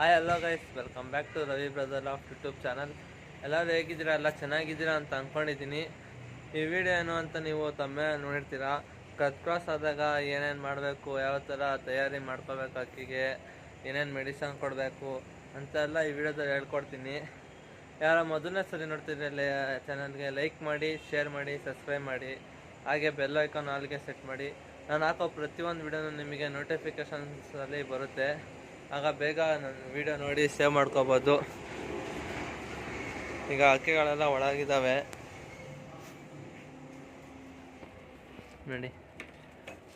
Hi hello guys welcome back to Ravi brother of YouTube channel ಎಲ್ಲರೂ ಹೇಗಿದ್ದೀರಾ? ಎಲ್ಲ ಚೆನ್ನಾಗಿದ್ದೀರಾ ಅಂತ ಅಂದ್ಕೊಂಡಿದ್ದೀನಿ ಈ ವಿಡಿಯೋ ಏನು ಅಂತ ನೀವು ತಮ್ಮೇ ನೋಡಿರ್ತೀರಾ? ಕತ್ ಕ್ರಾಸ್ ಆದಾಗ ಏನೇನು ಮಾಡಬೇಕು, ಯಾವ ಥರ ತಯಾರಿ ಮಾಡ್ಕೋಬೇಕು ಅಕ್ಕಿಗೆ, ಏನೇನು ಮೆಡಿಸನ್ ಕೊಡಬೇಕು ಅಂತೆಲ್ಲ ಈ ವಿಡಿಯೋದಲ್ಲಿ ಹೇಳ್ಕೊಡ್ತೀನಿ. ಯಾರ ಮೊದಲನೇ ಸರಿ ನೋಡ್ತಿದ್ರೆ ಚಾನಲ್ಗೆ ಲೈಕ್ ಮಾಡಿ ಶೇರ್ ಮಾಡಿ ಸಬ್ಸ್ಕ್ರೈಬ್ ಮಾಡಿ. ಹಾಗೆ ಬೆಲ್ ಐಕಾನ್ ಆಲ್ಗೆ ಸೆಟ್ ಮಾಡಿ. ನಾನು ಹಾಕೋ ಪ್ರತಿಯೊಂದು ವಿಡಿಯೋನು ನಿಮಗೆ ನೋಟಿಫಿಕೇಷನ್ಸಲ್ಲಿ ಬರುತ್ತೆ. ಆಗ ಬೇಗ ನನ್ನ ವಿಡಿಯೋ ನೋಡಿ ಸೇವ್ ಮಾಡ್ಕೋಬೋದು. ಈಗ ಅಕ್ಕಿಗಳೆಲ್ಲ ಒಳಗಿದ್ದಾವೆ. ನೋಡಿ,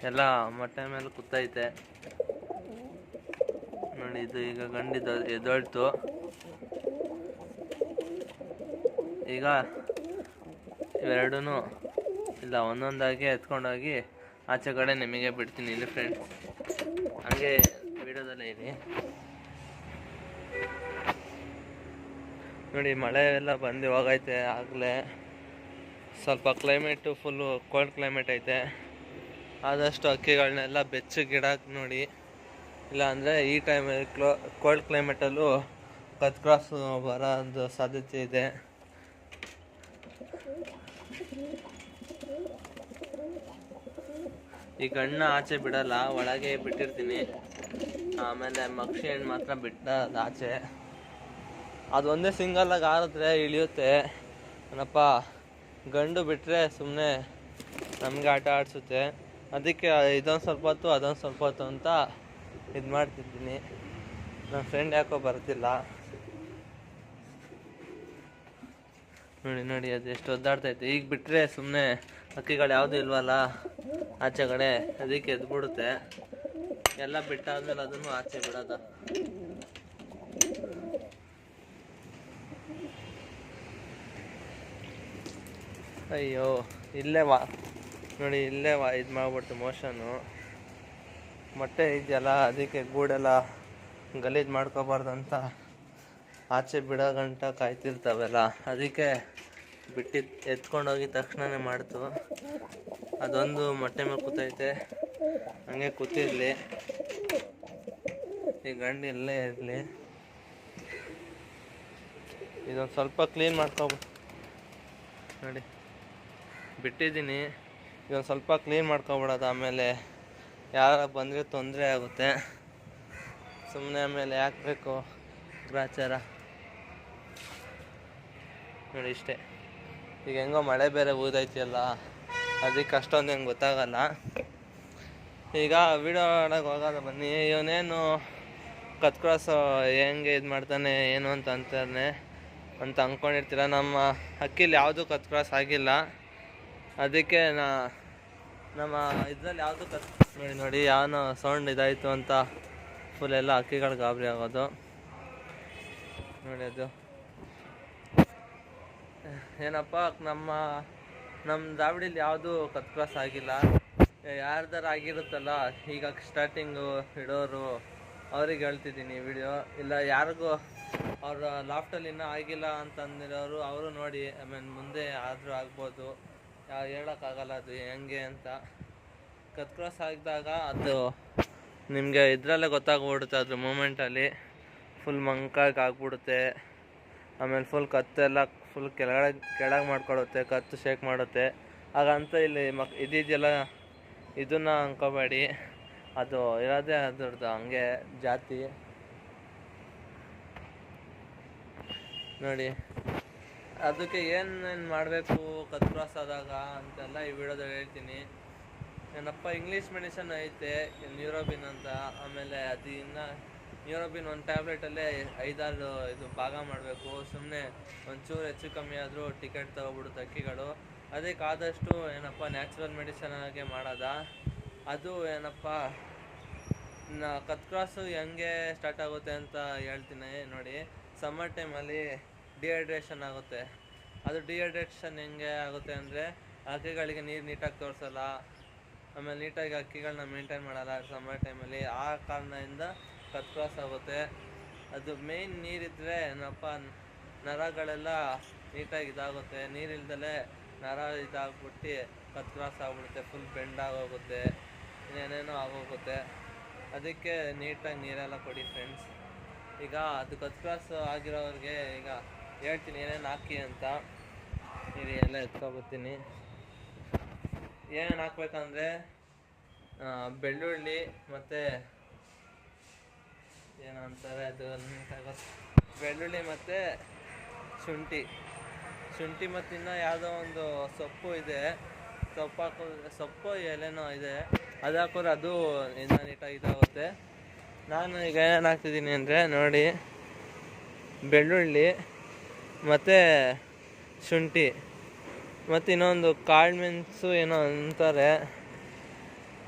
ಎಲ್ಲ ಮೊಟ್ಟೆ ಮೇಲೆ ಕೂತೈತೆ. ನೋಡಿ, ಇದು ಈಗ ಗಂಡಿದ ಎದ್ದೊಳ್ತು ಈಗ ಇವೆರಡೂ ಇಲ್ಲ, ಒಂದೊಂದಾಗಿ ಎತ್ಕೊಂಡೋಗಿ ಆಚೆ ಕಡೆ ನಿಮಗೆ ಬಿಡ್ತೀನಿ ಇಲ್ಲಿ ಫ್ರೆಂಡ್ಸ್ ಹಾಗೆ ನೋಡಿ, ಮಳೆ ಎಲ್ಲ ಬಂದು ಹೋಗೈತೆ ಆಗಲೇ. ಸ್ವಲ್ಪ ಕ್ಲೈಮೇಟು ಫುಲ್ಲು ಕೋಲ್ಡ್ ಕ್ಲೈಮೇಟ್ ಐತೆ. ಆದಷ್ಟು ಅಕ್ಕಿಗಳನ್ನೆಲ್ಲ ಬೆಚ್ಚಗಿಡಕ್ಕೆ ನೋಡಿ. ಇಲ್ಲ ಅಂದರೆ ಈ ಟೈಮಲ್ಲಿ ಕ್ಲೋ ಕೋಲ್ಡ್ ಕ್ಲೈಮೇಟಲ್ಲೂ ಕತ್ ಕ್ರಾಸ್ ಬರೋದು ಸಾಧ್ಯತೆ ಇದೆ. ಈ ಗಣ್ಣ ಆಚೆ ಬಿಡಲ್ಲ, ಒಳಗೆ ಬಿಟ್ಟಿರ್ತೀನಿ. ಆಮೇಲೆ ಮಕ್ಷಿ ಹಣ್ಣು ಮಾತ್ರ ಬಿಟ್ಟ ಆಚೆ. ಅದು ಒಂದೇ ಸಿಂಗಲ್ಲಾಗಿ ಆರಿದ್ರೆ ಇಳಿಯುತ್ತೆ. ಏನಪ್ಪ, ಗಂಡು ಬಿಟ್ಟರೆ ಸುಮ್ಮನೆ ನಮಗೆ ಆಟ ಆಡಿಸುತ್ತೆ. ಅದಕ್ಕೆ ಇದೊಂದು ಸ್ವಲ್ಪ ಹೊತ್ತು, ಅದೊಂದು ಸ್ವಲ್ಪ ಹೊತ್ತು ಅಂತ ಇದು ಮಾಡ್ತಿದ್ದೀನಿ. ನನ್ನ ಫ್ರೆಂಡ್ ಯಾಕೋ ಬರ್ತಿಲ್ಲ. ನೋಡಿ ನೋಡಿ, ಅದು ಎಷ್ಟು ಒದ್ದಾಡ್ತೈತೆ ಈಗ ಬಿಟ್ಟರೆ ಸುಮ್ಮನೆ ಅಕ್ಕಿಗಳು ಯಾವುದೂ ಇಲ್ವಲ್ಲ ಆಚೆ ಕಡೆ ಅದಕ್ಕೆ ಎದ್ಬಿಡುತ್ತೆ. ಎಲ್ಲ ಬಿಟ್ಟಾದ್ಮೇಲೆ ಅದನ್ನು ಆಚೆ ಬಿಡೋದ. ಅಯ್ಯೋ, ಇಲ್ಲೇ ವಾ, ನೋಡಿ ಇಲ್ಲೇ ವಾ, ಇದು ಮಾಡ್ಬಿಡ್ತು ಮೋಷನು ಮೊಟ್ಟೆ ಇದೆಯಲ್ಲ, ಅದಕ್ಕೆ ಗೂಡೆಲ್ಲ ಗಲೀಜು ಮಾಡ್ಕೋಬಾರ್ದು ಅಂತ ಆಚೆ ಬಿಡೋ ಗಂಟ ಕಾಯ್ತಿರ್ತಾವೆಲ್ಲ, ಅದಕ್ಕೆ ಬಿಟ್ಟಿದ್ದು ಎತ್ಕೊಂಡೋಗಿದ ತಕ್ಷಣನೇ ಮಾಡ್ತು. ಅದೊಂದು ಮೊಟ್ಟೆ ಮೇಲೆ ಕೂತೈತೆ, ಹಂಗೆ ಕೂತಿರ್ಲಿ. ಈ ಗಂಡು ಇಲ್ಲೇ ಇರಲಿ. ಇದೊಂದು ಸ್ವಲ್ಪ ಕ್ಲೀನ್ ಮಾಡ್ಕೊ ನೋಡಿ. ಬಿಟ್ಟಿದ್ದೀನಿ. ಇದೊಂದು ಸ್ವಲ್ಪ ಕ್ಲೀನ್ ಮಾಡ್ಕೊಬಿಡೋದು, ಆಮೇಲೆ ಯಾರ ಬಂದರೆ ತೊಂದರೆ ಆಗುತ್ತೆ. ಸುಮ್ಮನೆ ಆಮೇಲೆ ಯಾಕೆ ಬೇಕು? ಗ್ರಾಚಾರ ನೋಡಿ ಇಷ್ಟೇ. ಈಗ ಹೆಂಗೋ ಮಳೆ ಬೇರೆ ಊದೈತಿಯಲ್ಲ ಅದಕ್ಕೆ ಅಷ್ಟೊಂದು ಹೆಂಗೆ ಗೊತ್ತಾಗಲ್ಲ. ಈಗ ವಿಡಿಯೋ ಆಡೋಕೆ ಹೋಗೋದ ಬನ್ನಿ. ಇವನೇನು ಕತ್ ಕ್ರಾಸ್ ಹೆಂಗೆ ಇದು ಮಾಡ್ತಾನೆ, ಏನು ಅಂತ ಅಂತಾನೆ ಅಂತ ಅಂದ್ಕೊಂಡಿರ್ತೀರ ನಮ್ಮ ಅಕ್ಕಿಲಿ ಯಾವುದೂ ಕತ್ ಕ್ರಾಸ್ ಆಗಿಲ್ಲ. ಅದಕ್ಕೆ ನಾ ನಮ್ಮ ಇದ್ರಲ್ಲಿ ಯಾವುದು ಕತ್ ನೋಡಿ ನೋಡಿ, ಯಾವನೋ ಸೌಂಡ್ ಇದಾಯಿತು ಅಂತ ಫುಲ್ ಎಲ್ಲ ಹಕ್ಕಿಗಳು ಗಾಬರಿ ಆಗೋದು. ನೋಡಿ ಅದು. ಏನಪ್ಪ, ನಮ್ಮ ನಮ್ಮ ದಾವಡಿಲಿ ಯಾವುದು ಕತ್ ಕ್ರಾಸ್ ಆಗಿಲ್ಲ. ಯಾರ್ದಾರು ಆಗಿರುತ್ತಲ್ಲ, ಈಗ ಸ್ಟಾರ್ಟಿಂಗು ಇಡೋರು ಅವ್ರಿಗೆ ಹೇಳ್ತಿದ್ದೀನಿ ವಿಡಿಯೋ ಇಲ್ಲ, ಯಾರಿಗೂ ಅವ್ರ ಲಾಫ್ಟಲ್ಲಿ ಇನ್ನೂ ಆಗಿಲ್ಲ ಅಂತಂದಿರೋರು, ಅವರು ನೋಡಿ ಐ ಮೀನ್ ಮುಂದೆ ಆದರೂ ಆಗ್ಬೋದು. ಹೇಳೋಕ್ಕಾಗಲ್ಲ, ಅದು ಹೆಂಗೆ ಅಂತ. ಕತ್ ಕ್ರಾಸ್ ಆಗಿದಾಗ ಅದು ನಿಮಗೆ ಇದರಲ್ಲೇ ಗೊತ್ತಾಗ್ಬಿಡುತ್ತೆ ಅದ್ರ ಮೂಮೆಂಟಲ್ಲಿ ಫುಲ್ ಮಂಕಾಗಿ ಆಗ್ಬಿಡುತ್ತೆ. ಆಮೇಲೆ ಫುಲ್ ಕತ್ತೆಲ್ಲ ಫುಲ್ ಕೆಳಗಡೆ, ಕೆಳಗೆ ಮಾಡ್ಕೊಳುತ್ತೆ, ಕತ್ತು ಶೇಕ್ ಮಾಡುತ್ತೆ. ಹಾಗಂತ ಇಲ್ಲಿ ಮಕ್, ಇದಿದೆಯಲ್ಲ, ಇದನ್ನ ಅಂಕೋಬೇಡಿ ಅದು ಇರೋದೇ ಅದ್ರದ್ದು ಹಂಗೆ ಜಾತಿ. ನೋಡಿ. ಅದಕ್ಕೆ ಏನೇನು ಮಾಡಬೇಕು? ಕತ್ರಾಸ್ ಆದಾಗ ಅಂತೆಲ್ಲ ಈ ವಿಡಿಯೋದಲ್ಲಿ ಹೇಳ್ತೀನಿ. ಏನಪ್ಪ ಇಂಗ್ಲೀಷ್ ಮೆಡಿಸನ್ ಐತೆ ನ್ಯೂರೋಬಿನ್ ಅಂತ. ಆಮೇಲೆ ಅದು ಇನ್ನು ನ್ಯೂರೋಬಿನ್ ಒಂದು ಟ್ಯಾಬ್ಲೆಟಲ್ಲೇ ಐದಾರು ಇದು ಭಾಗ ಮಾಡಬೇಕು. ಸುಮ್ಮನೆ ಒಂಚೂರು ಹೆಚ್ಚು ಕಮ್ಮಿ ಆದರೂ ಟಿಕೆಟ್ ತೊಗೊಬಿಡುತ್ತೆ ಅಕ್ಕಿಗಳು. ಅದಕ್ಕೆ ಆದಷ್ಟು ಏನಪ್ಪ ನ್ಯಾಚುರಲ್ ಮೆಡಿಸನ್ ಆಗಿ ಮಾಡೋದ. ಅದು ಏನಪ್ಪ ಕತ್ ಕ್ರಾಸು ಹೆಂಗೆ ಸ್ಟಾರ್ಟ್ ಆಗುತ್ತೆ ಅಂತ ಹೇಳ್ತೀನಿ ನೋಡಿ. ಸಮ್ಮರ್ ಟೈಮಲ್ಲಿ ಡಿಹೈಡ್ರೇಷನ್ ಆಗುತ್ತೆ. ಅದು ಡಿಹೈಡ್ರೇಷನ್ ಹೆಂಗೆ ಆಗುತ್ತೆ ಅಂದರೆ ಹಕ್ಕಿಗಳಿಗೆ ನೀರು ನೀಟಾಗಿ ತೋರಿಸಲ್ಲ. ಆಮೇಲೆ ನೀಟಾಗಿ ಅಕ್ಕಿಗಳನ್ನ ಮೇಂಟೈನ್ ಮಾಡಲ್ಲ ಸಮ್ಮರ್ ಟೈಮಲ್ಲಿ ಆ ಕಾರಣದಿಂದ ಕತ್ ಕ್ರಾಸ್ ಆಗುತ್ತೆ. ಅದು ಮೇಯ್ನ್ ನೀರಿದ್ದರೆ ಏನಪ್ಪ, ನರಗಳೆಲ್ಲ ನೀಟಾಗಿ ಇದಾಗುತ್ತೆ. ನೀರಿಲ್ದಲೇ ನರ ಇದಾಗ್ಬಿಟ್ಟು ಕತ್ ಕ್ರಾಸ್ ಆಗ್ಬಿಡುತ್ತೆ. ಫುಲ್ ಬೆಂಡ್ ಆಗೋಗುತ್ತೆ. ಇನ್ನೇನೇನೋ ಆಗೋಗುತ್ತೆ. ಅದಕ್ಕೆ ನೀಟಾಗಿ ನೀರೆಲ್ಲ ಕೊಡಿ ಫ್ರೆಂಡ್ಸ್ ಈಗ ಅದು ಕತ್ ಕ್ರಾಸ್ ಆಗಿರೋರಿಗೆ ಈಗ ಹೇಳ್ತೀನಿ, ಏನೇನು ಹಾಕಿ ಅಂತ. ಇದು ಎಲ್ಲ ಎತ್ಕೊಬತ್ತೀನಿ. ಏನೇನು ಹಾಕ್ಬೇಕಂದ್ರೆ ಬೆಳ್ಳುಳ್ಳಿ ಮತ್ತು ಏನಂತಾರೆ ಅದು ಬೆಳ್ಳುಳ್ಳಿ ಮತ್ತು ಶುಂಠಿ. ಶುಂಠಿ ಮತ್ತು ಇನ್ನೂ ಯಾವುದೋ ಒಂದು ಸೊಪ್ಪು ಇದೆ. ಸೊಪ್ಪು ಹಾಕೋ, ಸೊಪ್ಪು ಎಲೆನೋ ಇದೆ. ಅದು ಹಾಕಿದ್ರೆ ಅದು ಇನ್ನೂ ನೀಟಾಗಿ ಇದಾಗುತ್ತೆ. ನಾನು ಈಗ ಏನೇನು ಹಾಕ್ತಿದ್ದೀನಿ ಅಂದರೆ ನೋಡಿ, ಬೆಳ್ಳುಳ್ಳಿ ಮತ್ತು ಶುಂಠಿ, ಮತ್ತು ಇನ್ನೊಂದು ಕಾಳು ಮೆಣಸು ಏನೋ ಅಂತಾರೆ.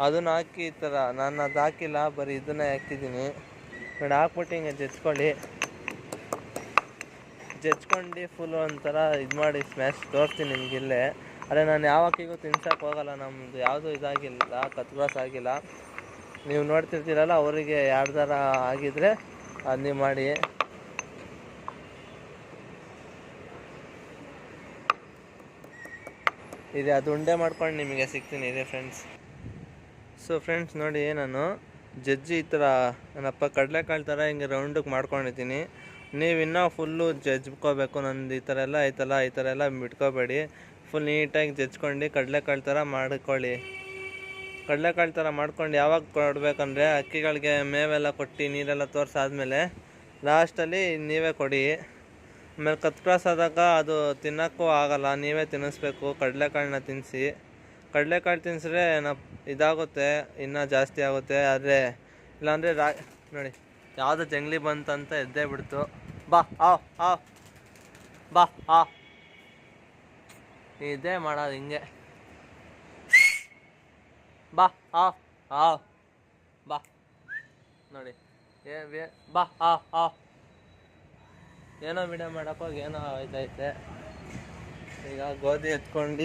ಅದನ್ನ ಹಾಕಿ ಈ ಥರ ನಾನು ಅದು ಹಾಕಿಲ್ಲ, ಬರೀ ಇದನ್ನೇ ಹಾಕಿದ್ದೀನಿ ನೋಡಿ, ಹಾಕ್ಬಿಟ್ಟು ಹಿಂಗೆ ಜಜ್ಕೊಳ್ಳಿ. ಜಜ್ಕೊಂಡು ಫುಲ್ ಒಂಥರ ಇದು ಮಾಡಿ ಸ್ಮ್ಯಾಶ್ ತೋರಿಸ್ತೀನಿ ಇಲ್ಲೇ. ಅದೇ ನಾನು ಯಾವ ಅಕ್ಕಿಗೂ ತಿನ್ಸಕ್ಕೆ ಹೋಗಲ್ಲ ನಮ್ಮದು ಯಾವುದೂ ಇದಾಗಿಲ್ಲ, ಕತ್ಬಾಸ್ ಆಗಿಲ್ಲ. ನೀವು ನೋಡ್ತಿರ್ತೀರಲ್ಲ, ಅವರಿಗೆ ಯಾರ್ದಾರ ಆಗಿದ್ರೆ ಅದು ನೀವು ಮಾಡಿ. ಇದೆ, ಅದು ಉಂಡೆ ಮಾಡ್ಕೊಂಡು ನಿಮಗೆ ಸಿಗ್ತೀನಿ, ಇದೆ ಫ್ರೆಂಡ್ಸ್ ಸೊ ಫ್ರೆಂಡ್ಸ್ ನೋಡಿ, ನಾನು ಜಜ್ಜಿ ಈ ಥರ ನನ್ನಪ್ಪ ಕಡಲೆಕಾಳು ಥರ ಹಿಂಗೆ ರೌಂಡಿಗೆ ಮಾಡ್ಕೊಂಡಿದ್ದೀನಿ. ನೀವು ಇನ್ನೂ ಫುಲ್ಲು ಜಜ್ಕೋಬೇಕು ನಂದು ಈ ಥರ ಎಲ್ಲ ಐತಲ್ಲ ಈ ಥರ ಎಲ್ಲ ಬಿಟ್ಕೋಬೇಡಿ. ಫುಲ್ ನೀಟಾಗಿ ಜಜ್ಕೊಂಡು ಕಡಲೆಕಾಳು ಥರ ಮಾಡ್ಕೊಳ್ಳಿ. ಕಡಲೆಕಾಳು ಥರ ಮಾಡ್ಕೊಂಡು ಯಾವಾಗ ಕೊಡಬೇಕಂದ್ರೆ ಅಕ್ಕಿಗಳಿಗೆ ಮೇವೆಲ್ಲ ಕೊಟ್ಟು ನೀರೆಲ್ಲ ತೋರಿಸಾದ್ಮೇಲೆ ಲಾಸ್ಟಲ್ಲಿ ನೀವೇ ಕೊಡಿ. ಆಮೇಲೆ ಕತ್ ಕ್ರಾಸ್ ಆದಾಗ ಅದು ತಿನ್ನೋಕ್ಕೂ ಆಗಲ್ಲ, ನೀವೇ ತಿನ್ನಿಸ್ಬೇಕು. ಕಡಲೆಕಾಳನ್ನ ತಿನ್ನಿಸಿ ಕಡಲೆಕಾಳು ತಿನ್ನಿಸ್ರೆ ಏನೋ ಇದಾಗುತ್ತೆ, ಇನ್ನೂ ಜಾಸ್ತಿ ಆಗುತ್ತೆ. ಆದರೆ, ಇಲ್ಲಾಂದರೆ ರಾ, ನೋಡಿ, ಯಾವುದು ಜಂಗ್ಲಿ ಬಂತಂತ ಎದ್ದೇ ಬಿಡ್ತು. ಬಾ, ಆ ಆ. ಬಾ, ಆ. ಇದೇ ಮಾಡೋದು ಹಿಂಗೆ. ಬಾ, ಆ ಆ. ಬಾ. ನೋಡಿ ಏ, ಬಾ, ಆ ಆ. ಏನೋ ವಿಡಿಯೋ ಮಾಡೋಕ್ಕೋಗಿ ಏನೋ ಆಯ್ತೈತೆ ಈಗ ಗೋಧಿ ಎತ್ಕೊಂಡು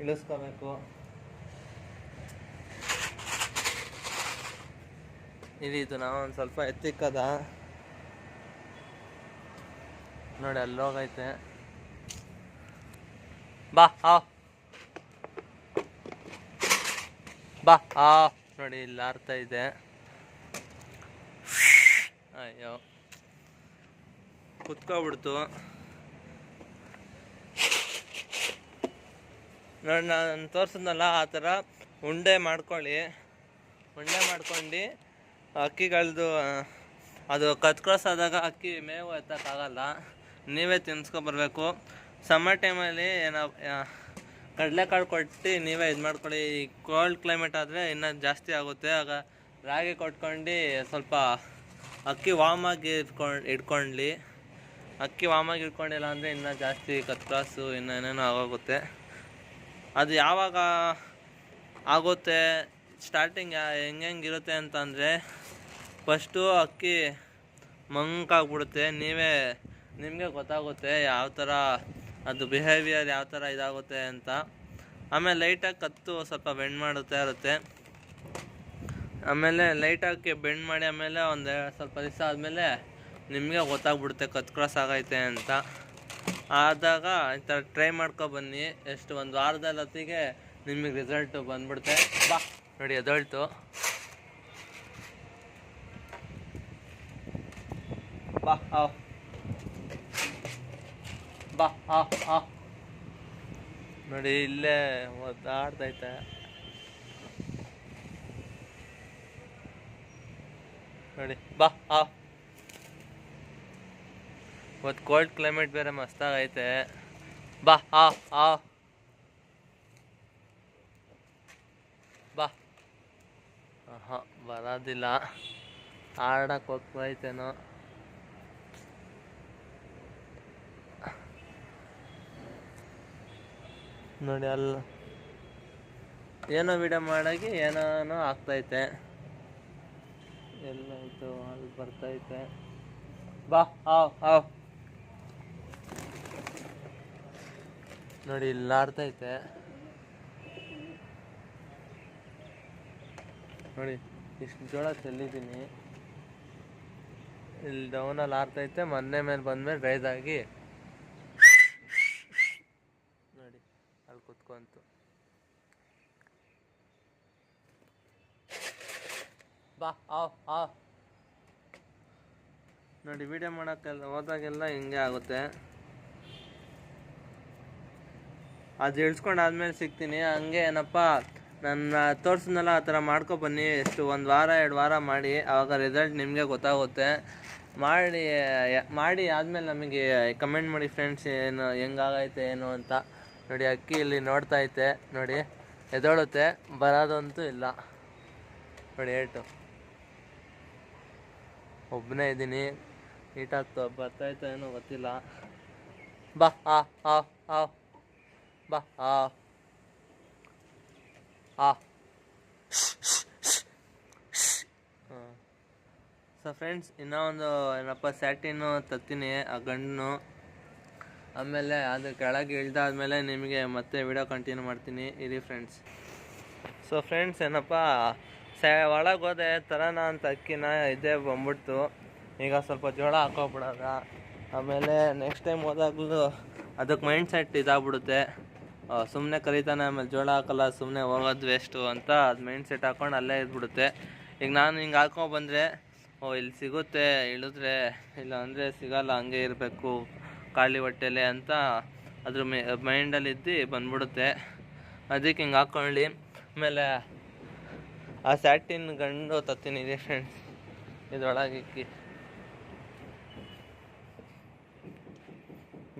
ಇಳಿಸ್ಕೋಬೇಕು. ಇದೀತು ನಾವು ಒಂದು ಸ್ವಲ್ಪ ಎತ್ತಿಕ್ಕದ. ನೋಡಿ, ಅಲ್ಲಿ ಹೋಗೈತೆ ಬಾ, ಆ. ಬಾ, ಆ. ನೋಡಿ, ಇಲ್ಲಿ ಆರ್ತಾ ಇದೆ. ಅಯ್ಯೋ. ಕುತ್ಕೊಬಿಡ್ತು. ನೋಡಿ ನಾನು ತೋರಿಸಿದ್ನಲ್ಲ, ಆ ಥರ ಉಂಡೆ ಮಾಡ್ಕೊಳ್ಳಿ. ಉಂಡೆ ಮಾಡ್ಕೊಂಡು ಅಕ್ಕಿಗಳದು ಅದು ಕತ್ ಕ್ರಾಸ್ ಆದಾಗ ಅಕ್ಕಿ ಮೇವು ಎತ್ತಕ್ಕಾಗಲ್ಲ. ನೀವೇ ತಿನ್ಸ್ಕೊಬರ್ಬೇಕು. ಸಮ್ಮರ್ ಟೈಮಲ್ಲಿ ಏನೋ ಕಡಲೆಕಾಳು ಕೊಟ್ಟು ನೀವೇ ಇದು ಮಾಡ್ಕೊಳ್ಳಿ. ಈ ಕೋಲ್ಡ್ ಕ್ಲೈಮೇಟ್ ಆದರೆ ಇನ್ನೂ ಜಾಸ್ತಿ ಆಗುತ್ತೆ. ಆಗ ರಾಗಿ ಕೊಟ್ಕೊಂಡು ಸ್ವಲ್ಪ ಅಕ್ಕಿ ವಾಮ್ ಆಗಿ ಇಟ್ಕೊಂಡು ಇಟ್ಕೊಳ್ಳಿ ಅಕ್ಕಿ ವಾಮಾಗಿ ಇಟ್ಕೊಂಡಿಲ್ಲ ಅಂದರೆ ಇನ್ನೂ ಜಾಸ್ತಿ ಕತ್ ಕ್ರಾಸು ಇನ್ನೂ ಏನೇನೋ ಆಗೋಗುತ್ತೆ. ಅದು ಯಾವಾಗ ಆಗುತ್ತೆ ಸ್ಟಾರ್ಟಿಂಗ್ ಹೆಂಗೆ ಹೆಂಗಿರುತ್ತೆ ಅಂತಂದರೆ ಫಸ್ಟು ಅಕ್ಕಿ ಮಂಕಾಗ್ಬಿಡುತ್ತೆ ನೀವೇ, ನಿಮಗೆ ಗೊತ್ತಾಗುತ್ತೆ ಯಾವ ಥರ ಅದು ಬಿಹೇವಿಯರ್ ಯಾವ ಥರ ಇದಾಗುತ್ತೆ ಅಂತ. ಆಮೇಲೆ ಲೈಟಾಗಿ ಕತ್ತು ಸ್ವಲ್ಪ ಬೆಂಡ್ ಮಾಡುತ್ತಾ ಇರುತ್ತೆ. ಆಮೇಲೆ ಲೈಟಾಗಿ ಬೆಂಡ್ ಮಾಡಿ ಆಮೇಲೆ ಒಂದು ಸ್ವಲ್ಪ ದಿವಸ ಆದಮೇಲೆ ನಿಮಗೆ ಗೊತ್ತಾಗ್ಬಿಡುತ್ತೆ ಕತ್ ಕ್ರಾಸ್ ಆಗೈತೆ ಅಂತ. ಆದಾಗ ಈ ಥರ ಟ್ರೈ ಮಾಡ್ಕೊ ಬನ್ನಿ. ಎಷ್ಟು ಒಂದು ವಾರದಲ್ಲಿ ಹೊತ್ತಿಗೆ ನಿಮಗೆ ರಿಸಲ್ಟು ಬಂದ್ಬಿಡುತ್ತೆ. ಬಾ, ನೋಡಿ ಎದೊಳ್ತು ಬಾ ಬಾ, ಆ ಆ. ನೋಡಿ ಇಲ್ಲೇ ಒದ್ದಾಡ್ತೈತೆ. ನೋಡಿ, ಬಾ, ಆ. ಇವತ್ತು ಕೋಲ್ಡ್ ಕ್ಲೈಮೇಟ್ ಬೇರೆ ಮಸ್ತಾಗೈತೆ. ಬಾ, ಆ ಆ. ಬಾ. ಹಾಂ ಬರೋದಿಲ್ಲ. ಆಡಕ್ಕೆ ಹೋಗ್ತೈತೇನೋ ನೋಡಿ ಅಲ್ಲ ಏನೋ ವಿಡಿಯೋ ಮಾಡಾಗಿ ಏನೋ ಆಗ್ತೈತೆ. ಎಲ್ಲ ಇದು ಅಲ್ಲಿ ಬರ್ತೈತೆ ಬಾ ಆವ್ ಆವ್ ನೋಡಿ, ಇಲ್ಲಿ ಆಡ್ತೈತೆ ನೋಡಿ, ಇಷ್ಟು ಜೋಳ ಚೆಲ್ಲಿದ್ದೀನಿ. ಇಲ್ಲಿ ಡೌನಲ್ಲಿ ಆಡ್ತೈತೆ ಮೊನ್ನೆ ಮೇಲೆ ಬಂದ್ಮೇಲೆ ರೈಸ್ ಆಗಿ. ನೋಡಿ, ಅಲ್ಲಿ ಕುತ್ಕೊಂತು. ಬಾ, ಆ ನೋಡಿ ವಿಡಿಯೋ ಮಾಡೋಕ್ಕೆಲ್ಲ, ಹೋದಾಗೆಲ್ಲ ಹಿಂಗೆ ಆಗುತ್ತೆ. ಅದು ಇಳಿಸ್ಕೊಂಡು ಆದ್ಮೇಲೆ ಸಿಗ್ತೀನಿ. ಹಂಗೆ ಏನಪ್ಪ, ನನ್ನ ತೋರಿಸಿದ್ನಲ್ಲ ಆ ಥರ ಮಾಡ್ಕೊ ಬನ್ನಿ. ಎಷ್ಟು ಒಂದು ವಾರ, ಎರಡು ವಾರ ಮಾಡಿ ಆವಾಗ ರಿಸಲ್ಟ್ ನಿಮಗೆ ಗೊತ್ತಾಗುತ್ತೆ. ಮಾಡಿ ಮಾಡಿ ಆದಮೇಲೆ ನಮಗೆ ಕಮೆಂಟ್ ಮಾಡಿ ಫ್ರೆಂಡ್ಸ್ ಏನು ಹೆಂಗಾಗೈತೆ, ಏನು ಅಂತ. ನೋಡಿ, ಅಕ್ಕಿ ಇಲ್ಲಿ ನೋಡ್ತಾ ಐತೆ. ನೋಡಿ, ಎದೊಳುತ್ತೆ, ಬರೋದಂತೂ ಇಲ್ಲ. ನೋಡಿ ಏಟು ಒಬ್ಬನೇ ಇದ್ದೀನಿ. ನೀಟಾಗ್ತೋ ಬರ್ತಾಯ್ತೋ ಏನೋ ಗೊತ್ತಿಲ್ಲ. ಬಾ, ಆ ಆ ಆ. ಬಾ, ಆ. ಆ. ಸೊ ಫ್ರೆಂಡ್ಸ್ ಇನ್ನೂ ಒಂದು ಏನಪ್ಪ ಸ್ಯಾಟಿನು ತತ್ತೀನಿ, ಆ ಗಂಡನು ಆಮೇಲೆ ಅದು ಕೆಳಗೆ ಇಳ್ದಾದ್ಮೇಲೆ ನಿಮಗೆ ಮತ್ತೆ ವಿಡಿಯೋ ಕಂಟಿನ್ಯೂ ಮಾಡ್ತೀನಿ. ಇರಿ ಫ್ರೆಂಡ್ಸ್ ಸೊ ಫ್ರೆಂಡ್ಸ್ ಏನಪ್ಪ ಸ್ಯಾ ಒಳಗೆ ಹೋದೆ ತರೋಣ ಅಂತ ಅಕ್ಕಿನ ಇದೇ ಬಂದ್ಬಿಡ್ತು. ಈಗ ಸ್ವಲ್ಪ ಜೋಳ ಹಾಕೋಬಿಡೋದ. ಆಮೇಲೆ ನೆಕ್ಸ್ಟ್ ಟೈಮ್ ಹೋದಾಗಲೂ ಅದಕ್ಕೆ ಮೈಂಡ್ ಸೆಟ್ ಇದಾಗ್ಬಿಡುತ್ತೆ. ಸುಮ್ಮನೆ ಕಲಿತಾನೆ, ಆಮೇಲೆ ಜೋಳ ಹಾಕಲ್ಲ ಸುಮ್ಮನೆ ಹೋಗೋದು ವೇಸ್ಟು ಅಂತ ಅದು ಮೈಂಡ್ ಸೆಟ್ ಹಾಕ್ಕೊಂಡು ಅಲ್ಲೇ ಇದ್ಬಿಡುತ್ತೆ. ಈಗ ನಾನು ಹಿಂಗೆ ಹಾಕೊಂಡು ಬಂದರೆ, ಓ, ಇಲ್ಲಿ ಸಿಗುತ್ತೆ, ಇಳಿದ್ರೆ, ಇಲ್ಲ ಅಂದರೆ ಸಿಗಲ್ಲ, ಹಂಗೆ ಇರಬೇಕು, ಖಾಲಿ ಹೊಟ್ಟೆಲೆ ಅಂತ ಅದ್ರ ಮೈಂಡಲ್ಲಿ ಇದ್ದು ಬಂದ್ಬಿಡುತ್ತೆ. ಅದಕ್ಕೆ ಹಿಂಗೆ ಹಾಕ್ಕೊಳ್ಳಿ ಆಮೇಲೆ ಆ ಸ್ಯಾಟಿನ್ ಗಂಡು ತತ್ತೀನಿ ಇದೆ ಫ್ರೆಂಡ್ಸ್ ಇದ್ರೊಳಗೆ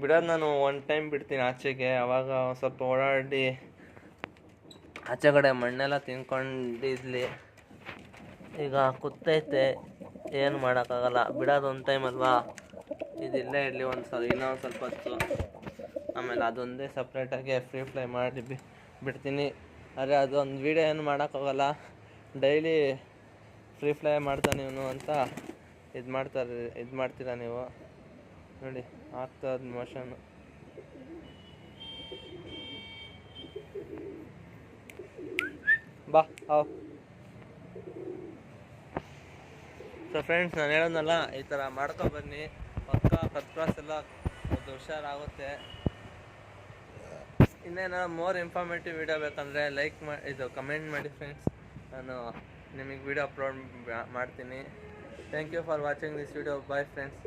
ಬಿಡೋದು ನಾನು ಒನ್ ಟೈಮ್ ಬಿಡ್ತೀನಿ ಆಚೆಗೆ. ಅವಾಗ ಸ್ವಲ್ಪ ಓಡಾಡಿ ಆಚೆ ಕಡೆ ಮಣ್ಣೆಲ್ಲ ತಿನ್ಕೊಂಡಿದ್ಲಿ. ಈಗ ಕುತ್ತೈತೆ. ಏನು ಮಾಡೋಕ್ಕಾಗಲ್ಲ. ಬಿಡೋದು ಒಂದು ಟೈಮ್ ಅಲ್ವಾ? ಇದಿಲ್ಲೇ ಇರಲಿ ಒಂದು ಸಲ, ಇನ್ನೊಂದು ಸ್ವಲ್ಪ ಹೊತ್ತು. ಆಮೇಲೆ ಅದೊಂದೇ ಸಪ್ರೇಟಾಗಿ ಫ್ರೀ ಫ್ಲೈ ಮಾಡಿ ಬಿ, ಬಿಡ್ತೀನಿ. ಆದರೆ ಅದೊಂದು ವೀಡಿಯೋ ಏನು ಮಾಡೋಕ್ಕಾಗಲ್ಲ. ಡೈಲಿ ಫ್ರೀ ಫ್ಲೈ ಮಾಡ್ತಾನೆ ಇವನು ಅಂತ. ಇದು ಮಾಡ್ತಾರೆ, ಇದು ಮಾಡ್ತೀರಾ ನೀವು? ನೋಡಿ. ಆಗ್ತಾ ಮೋಷನ್ ಬಾ ಸೊ ಫ್ರೆಂಡ್ಸ್ ನಾನು ಹೇಳೋದಲ್ಲ ಈ ಥರ ಮಾಡ್ಕೊ ಬನ್ನಿ. ಪಕ್ಕ ಕತ್ ಕ್ರಾಸ್ ಎಲ್ಲ ಒಂದು ಹುಷಾರಾಗುತ್ತೆ. ಇನ್ನೇನು ಮೋರ್ ಇನ್ಫಾರ್ಮೇಟಿವ್ ವಿಡಿಯೋ ಬೇಕಂದರೆ ಲೈಕ್ ಮಾ, ಇದು ಕಮೆಂಟ್ ಮಾಡಿ ಫ್ರೆಂಡ್ಸ್ ನಾನು ನಿಮಗೆ ವಿಡಿಯೋ ಅಪ್ಲೋಡ್ ಮಾಡ್ತೀನಿ. Thank you for watching this video bye friends